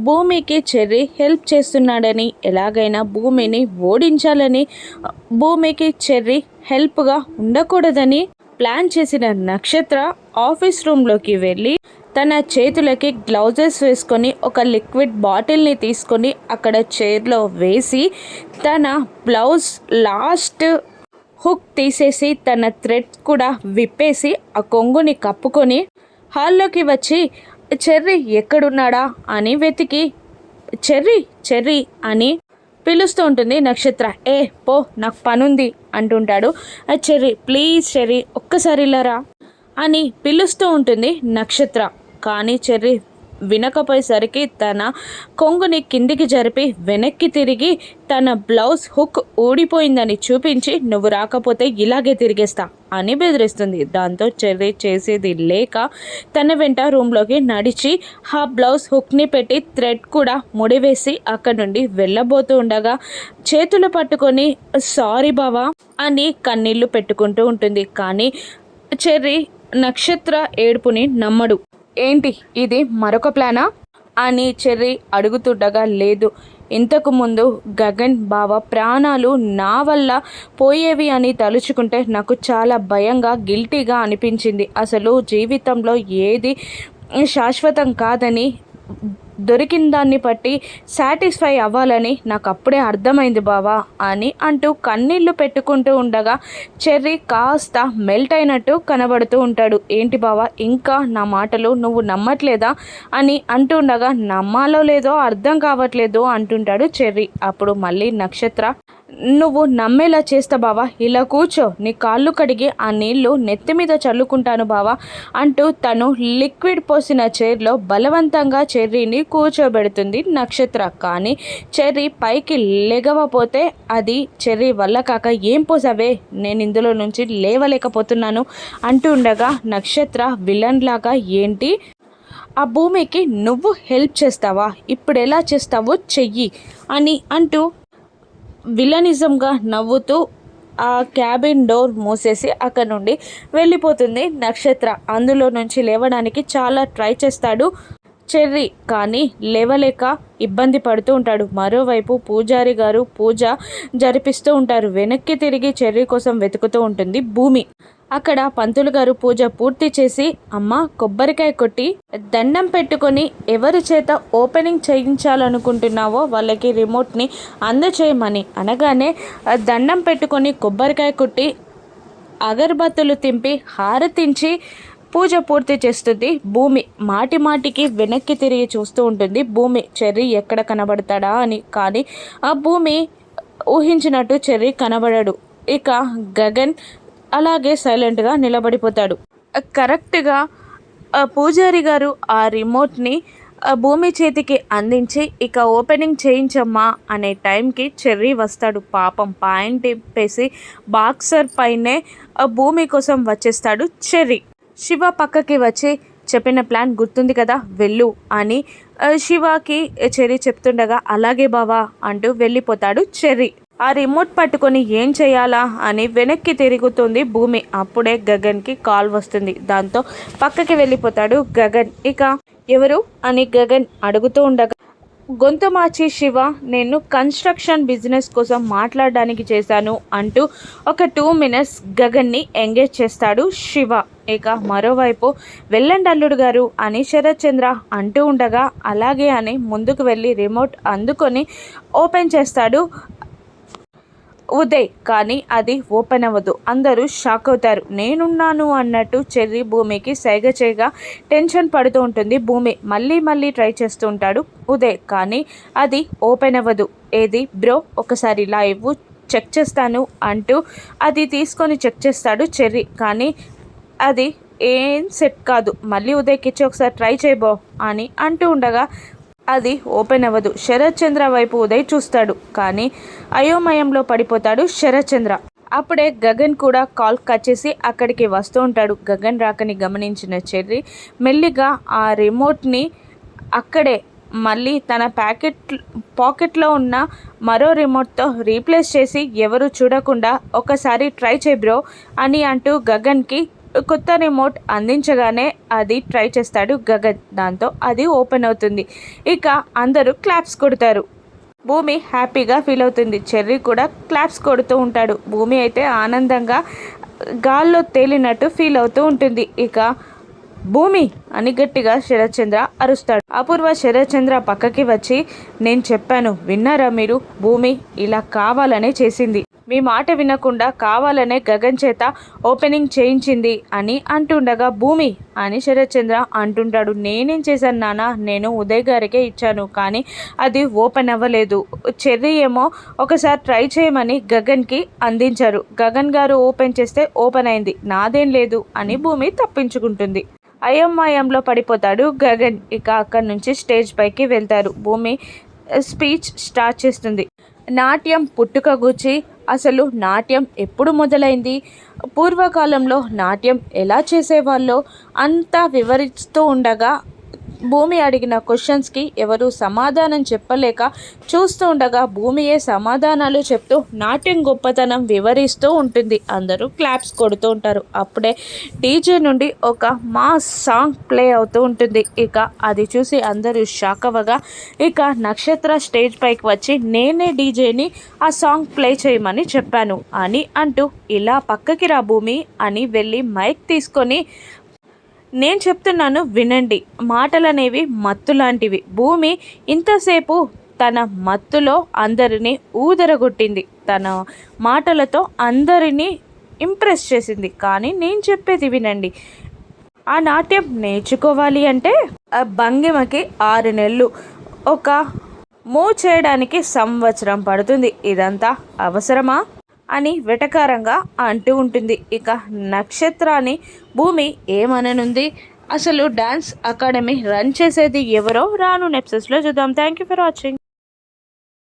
భూమికి cherry help చేస్తున్నాడని ఎలాగైనా భూమిని ఓడించాలని భూమికి చెర్రీ హెల్ప్గా ఉండకూడదని ప్లాన్ చేసిన నక్షత్ర ఆఫీస్ రూమ్లోకి వెళ్ళి తన చేతులకి గ్లౌజెస్ వేసుకొని ఒక లిక్విడ్ బాటిల్ని తీసుకొని అక్కడ చైర్లో వేసి తన బ్లౌజ్ లాస్ట్ హుక్ తీసేసి తన థ్రెడ్ కూడా విప్పేసి ఆ కొంగుని కప్పుకొని హాల్లోకి వచ్చి చెర్రీ ఎక్కడున్నాడా అని వెతికి. చెర్రీ చెర్రీ అని పిలుస్తూ ఉంటుంది నక్షత్ర. ఏ పో నాకు పనుంది అంటుంటాడు. "ఆ, చెర్రీ ప్లీజ్ చెర్రీ ఒక్కసారి ఇలారా అని పిలుస్తూ ఉంటుంది నక్షత్ర. కానీ చెర్రీ వినకపోయేసరికి తన కొంగుని కిందికి జరిపి వెనక్కి తిరిగి తన బ్లౌజ్ హుక్ ఊడిపోయిందని చూపించి నువ్వు రాకపోతే ఇలాగే తిరిగేస్తా అని బెదిరిస్తుంది. దాంతో చెర్రీ చేసేది లేక తన వెంట రూమ్లోకి నడిచి ఆ బ్లౌజ్ హుక్ని పెట్టి థ్రెడ్ కూడా ముడివేసి అక్కడ నుండి వెళ్ళబోతూ ఉండగా చేతులు పట్టుకొని సారీ బావా అని కన్నీళ్ళు పెట్టుకుంటూ ఉంటుంది. కానీ చెర్రీ నక్షత్ర ఏడుపుని నమ్మడు. ఏంటి? ఇది మరొక ప్లానా? అని చెర్రీ అడుగుతుండగా లేదు. ఇంతకు ముందు గగన్ బావ ప్రాణాలు నా వల్ల పోయేవి అని తలుచుకుంటే నాకు చాలా భయంగా గిల్టీగా అనిపించింది. అసలు జీవితంలో ఏది శాశ్వతం కాదని దొరికిన దాన్ని బట్టి సాటిస్ఫై అవ్వాలని నాకు అప్పుడే అర్థమైంది బావా అని అంటూ కన్నీళ్ళు పెట్టుకుంటూ ఉండగా చెర్రీ కాస్త మెల్ట్ అయినట్టు కనబడుతూ ఉంటాడు. ఏంటి బావా ఇంకా నా మాటలు నువ్వు నమ్మట్లేదా అని అంటుండగా నమ్మాలో లేదో అర్థం కావట్లేదు అంటుంటాడు చెర్రీ. అప్పుడు మళ్ళీ నక్షత్ర నువ్వు నమ్మేలా చేస్తా బావా. ఇలా కూర్చో. నీ కాళ్ళు కడిగి ఆ నీళ్ళు నెత్తి మీద చల్లుకుంటాను బావా అంటూ తను లిక్విడ్ పోసిన చైర్లో బలవంతంగా చెర్రీని కూర్చోబెడుతుంది నక్షత్ర. కానీ చెర్రీ పైకి లెగవపోతే అది చెర్రీ వల్ల కాక ఏం పోసావే? నేను ఇందులో నుంచి లేవలేకపోతున్నాను అంటూ ఉండగా నక్షత్ర విలన్ లాగా ఏంటి? ఆ భూమికి నువ్వు హెల్ప్ చేస్తావా? ఇప్పుడు ఎలా చేస్తావో చెయ్యి అని అంటూ విలనిజంగా నవ్వుతూ ఆ క్యాబిన్ డోర్ మూసేసి అక్కడ నుండి వెళ్ళిపోతుంది నక్షత్ర. అందులో నుంచి లేవడానికి చాలా ట్రై చేస్తాడు చెర్రీ కానీ లేవలేక ఇబ్బంది పడుతూ ఉంటాడు. మరోవైపు పూజారి గారు పూజ జరిపిస్తూ ఉంటారు. వెనక్కి తిరిగి చెర్రీ కోసం వెతుకుతూ ఉంటుంది భూమి. అక్కడ పంతులు గారు పూజ పూర్తి చేసి అమ్మ కొబ్బరికాయ కొట్టి దండం పెట్టుకొని ఎవరి చేత ఓపెనింగ్ చేయించాలనుకుంటున్నావో వాళ్ళకి రిమోట్ని అందచేయమని అనగానే దండం పెట్టుకొని కొబ్బరికాయ కొట్టి అగరబత్తులు తింపి హారతించి పూజ పూర్తి చేస్తుంది. భూమి మాటి మాటికి వెనక్కి తిరిగి చూస్తూ ఉంటుంది. భూమి చెర్రీ ఎక్కడ కనబడతాడా అని. కానీ ఆ భూమి ఊహించినట్టు చెర్రీ కనబడడు. ఇక గగన్ అలాగే సైలెంట్గా నిలబడిపోతాడు. కరెక్ట్గా పూజారి గారు ఆ రిమోట్ని భూమి చేతికి అందించి ఇక ఓపెనింగ్ చేయించమ్మా అనే టైంకి చెర్రీ వస్తాడు. పాపం పాయింట్ ఇప్పేసి బాక్సర్ పైనే భూమి కోసం వచ్చేస్తాడు చెర్రీ. శివ పక్కకి వచ్చి చెప్పిన ప్లాన్ గుర్తుంది కదా వెళ్ళు అని శివకి చెర్రీ చెప్తుండగా అలాగే బావా అంటూ వెళ్ళిపోతాడు చెర్రీ. ఆ రిమోట్ పట్టుకొని ఏం చేయాలా అని వెనక్కి తిరుగుతుంది భూమి. అప్పుడే గగన్కి కాల్ వస్తుంది. దాంతో పక్కకి వెళ్ళిపోతాడు గగన్. ఇక ఎవరు అని గగన్ అడుగుతూ ఉండగా గొంతు మార్చి శివ నేను కన్స్ట్రక్షన్ బిజినెస్ కోసం మాట్లాడడానికి చేశాను అంటూ ఒక టూ మినిట్స్ గగన్ని ఎంగేజ్ చేస్తాడు శివ. ఇక మరోవైపు వెళ్ళండి అల్లుడు గారు అని శరత్ చంద్ర అంటూ ఉండగా అలాగే అని ముందుకు వెళ్ళి రిమోట్ అందుకొని ఓపెన్ చేస్తాడు ఉదయ్ కానీ అది ఓపెన్ అవ్వదు. అందరూ షాక్ అవుతారు. నేనున్నాను అన్నట్టు చెర్రీ భూమికి సైగ చేయగా టెన్షన్ పడుతూ ఉంటుంది భూమి. మళ్ళీ మళ్ళీ ట్రై చేస్తూ ఉంటాడు ఉదయ్ కానీ అది ఓపెన్ అవ్వదు. ఏది? బ్రో ఒకసారి ఇలా ఇవ్వు చెక్ చేస్తాను అంటూ అది తీసుకొని చెక్ చేస్తాడు చెర్రీ. కానీ అది ఏం సెట్ కాదు. మళ్ళీ ఉదయ్కి ఇచ్చి ఒకసారి ట్రై చేయబో అని అంటూ ఉండగా అది ఓపెన్ అవ్వదు. శరత్చంద్ర వైపు ఉదయ్ చూస్తాడు. కానీ అయోమయంలో పడిపోతాడు శరత్చంద్ర అప్పుడే గగన్ కూడా కాల్ కట్ చేసి అక్కడికి వస్తూ ఉంటాడు. గగన్ రాకని గమనించిన చెర్రీ మెల్లిగా ఆ రిమోట్ని అక్కడే మళ్ళీ తన ప్యాకెట్ పాకెట్లో ఉన్న మరో రిమోట్తో రీప్లేస్ చేసి ఎవరు చూడకుండా ఒకసారి ట్రై చేయి బ్రో అని అంటూ గగన్కి కొత్త రిమోట్ అందించగానే అది ట్రై చేస్తాడు గగన్. దాంతో అది ఓపెన్ అవుతుంది. ఇక అందరూ క్లాప్స్ కొడతారు. భూమి హ్యాపీగా ఫీల్ అవుతుంది. చెర్రీ కూడా క్లాప్స్ కొడుతూ ఉంటాడు. భూమి అయితే ఆనందంగా గాల్లో తేలినట్టు ఫీల్ అవుతూ ఉంటుంది. ఇక భూమి అని గట్టిగా శరత్చంద్ర అరుస్తాడు. అపూర్వ శరత్చంద్ర పక్కకి వచ్చి నేను చెప్పాను విన్నారా మీరు? భూమి ఇలా కావాలనే చేసింది. మీ మాట వినకుండా కావాలనే గగన్ చేత ఓపెనింగ్ చేయించింది అని అంటుండగా భూమి అని శరత్చంద్ర అంటుంటాడు. నేనేం చేశాను నాన్న? నేను ఉదయ్ గారికే ఇచ్చాను కానీ అది ఓపెన్ అవ్వలేదు. చెర్రీ ఏమో ఒకసారి ట్రై చేయమని గగన్కి అందించారు. గగన్ గారు ఓపెన్ చేస్తే ఓపెన్ అయింది. నాదేం లేదు అని భూమి తప్పించుకుంటుంది. అయోమయంలో పడిపోతాడు గగన్. ఇక అక్కడి నుంచి స్టేజ్ పైకి వెళ్తారు. భూమి స్పీచ్ స్టార్ట్ చేస్తుంది. నాట్యం పుట్టుక గుచ్చి అసలు నాట్యం ఎప్పుడు మొదలైంది? పూర్వకాలంలో నాట్యం ఎలా చేసేవాళ్ళో? అంతా వివరిస్తూ ఉండగా భూమి అడిగిన క్వశ్చన్స్కి ఎవరు సమాధానం చెప్పలేక చూస్తూ ఉండగా భూమియే సమాధానాలు చెప్తూ నాట్యం గొప్పతనం వివరిస్తూ ఉంటుంది. అందరూ క్లాప్స్ కొడుతూ ఉంటారు. అప్పుడే డీజే నుండి ఒక మా సాంగ్ ప్లే అవుతూ ఉంటుంది. ఇక అది చూసి అందరూ షాక్ అవ్వగా ఇక నక్షత్ర స్టేజ్ పైకి వచ్చి నేనే డీజేని ఆ సాంగ్ ప్లే చేయమని చెప్పాను అని అంటూ ఇలా పక్కకి రా భూమి అని వెళ్ళి మైక్ తీసుకొని నేను చెప్తున్నాను వినండి. మాటలనేవి మత్తు లాంటివి భూమి ఇంతసేపు తన మత్తులో అందరినీ ఊదరగొట్టింది. తన మాటలతో అందరినీ ఇంప్రెస్ చేసింది. కానీ నేను చెప్పేది వినండి. ఆ నాట్యం నేర్చుకోవాలి అంటే ఆ భంగిమకి ఆరు నెలలు. ఒక మూవ్ చేయడానికి సంవత్సరం పడుతుంది. ఇదంతా అవసరమా? అని వెటకారంగా అంటూ ఉంటుంది. ఇక నక్షత్రాన్ని భూమి ఏమననుంది? అసలు డ్యాన్స్ అకాడమీ రన్ చేసేది ఎవరో? రాను నెప్సెస్లో చూద్దాం. Thank you for watching